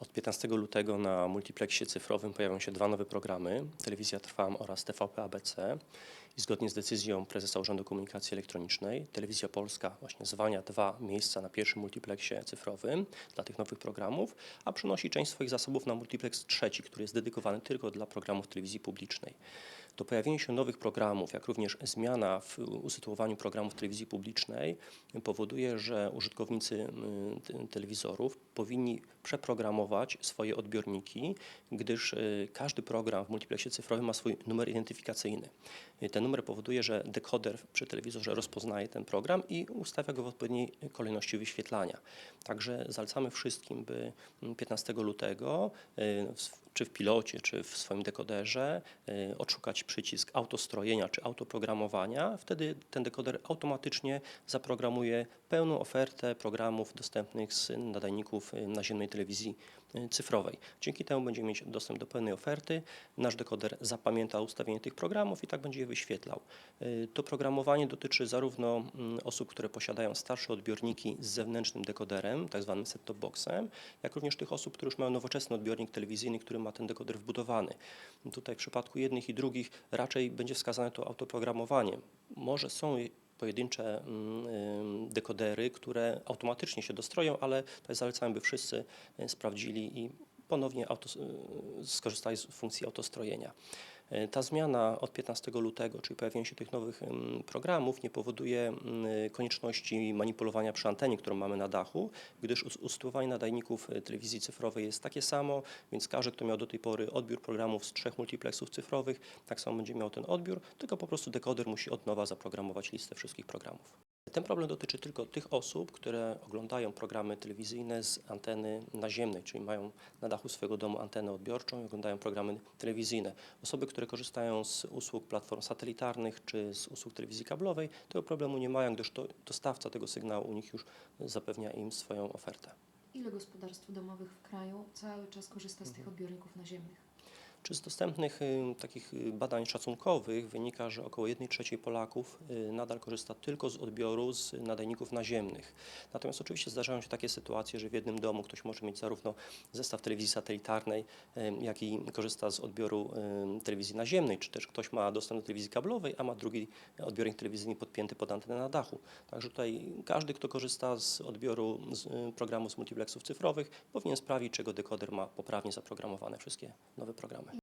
Od 15 lutego na multiplexie cyfrowym pojawią się dwa nowe programy: Telewizja Trwam oraz TVP ABC. I zgodnie z decyzją prezesa Urzędu Komunikacji Elektronicznej, Telewizja Polska właśnie zwalnia dwa miejsca na pierwszym multiplexie cyfrowym dla tych nowych programów, a przenosi część swoich zasobów na multiplex trzeci, który jest dedykowany tylko dla programów telewizji publicznej. To pojawienie się nowych programów, jak również zmiana w usytuowaniu programów telewizji publicznej powoduje, że użytkownicy te- telewizorów powinni przeprogramować swoje odbiorniki, gdyż y, każdy program w multiplexie cyfrowym ma swój numer identyfikacyjny. Y, Ten numer powoduje, że dekoder przy telewizorze rozpoznaje ten program i ustawia go w odpowiedniej kolejności wyświetlania. Także zalecamy wszystkim, by mm, 15 lutego y, czy w pilocie, czy w swoim dekoderze y, odszukać przycisk autostrojenia czy autoprogramowania. Wtedy ten dekoder automatycznie zaprogramuje pełną ofertę programów dostępnych z nadajników y, naziemnej telewizji y, cyfrowej. Dzięki temu będziemy mieć dostęp do pełnej oferty. Nasz dekoder zapamięta ustawienie tych programów i tak będzie je wyświetlał. To programowanie dotyczy zarówno mm, osób, które posiadają starsze odbiorniki z zewnętrznym dekoderem, tak zwanym set-top boxem, jak również tych osób, które już mają nowoczesny odbiornik telewizyjny, który ma ten dekoder wbudowany. Tutaj w przypadku jednych i drugich raczej będzie wskazane to autoprogramowanie. Może są pojedyncze mm, ym, dekodery, które automatycznie się dostroją, ale tutaj zalecamy, by wszyscy y, sprawdzili i ponownie auto, y, skorzystali z funkcji autostrojenia. Y, Ta zmiana od 15 lutego, czyli pojawienie się tych nowych programów, nie powoduje konieczności manipulowania przy antenie, którą mamy na dachu, gdyż us- usytuowanie nadajników y, telewizji cyfrowej jest takie samo, więc każdy, kto miał do tej pory odbiór programów z trzech multiplexów cyfrowych, tak samo będzie miał ten odbiór, tylko po prostu dekoder musi od nowa zaprogramować listę wszystkich programów. Ten problem dotyczy tylko tych osób, które oglądają programy telewizyjne z anteny naziemnej, czyli mają na dachu swojego domu antenę odbiorczą i oglądają programy telewizyjne. Osoby, które korzystają z usług platform satelitarnych czy z usług telewizji kablowej, tego problemu nie mają, gdyż to dostawca tego sygnału u nich już zapewnia im swoją ofertę. Ile gospodarstw domowych w kraju cały czas korzysta z Mhm. tych odbiorników naziemnych? Czy z dostępnych y, takich y, badań szacunkowych wynika, że około 1 trzeciej Polaków y, nadal korzysta tylko z odbioru z nadajników naziemnych. Natomiast oczywiście zdarzają się takie sytuacje, że w jednym domu ktoś może mieć zarówno zestaw telewizji satelitarnej, jak i korzysta z odbioru telewizji naziemnej, czy też ktoś ma dostęp do telewizji kablowej, a ma drugi odbiornik telewizyjny podpięty pod antenę na dachu. Także tutaj każdy, kto korzysta z odbioru z, programu z multiplexów cyfrowych, powinien sprawdzić, czy jego dekoder ma poprawnie zaprogramowane wszystkie nowe programy.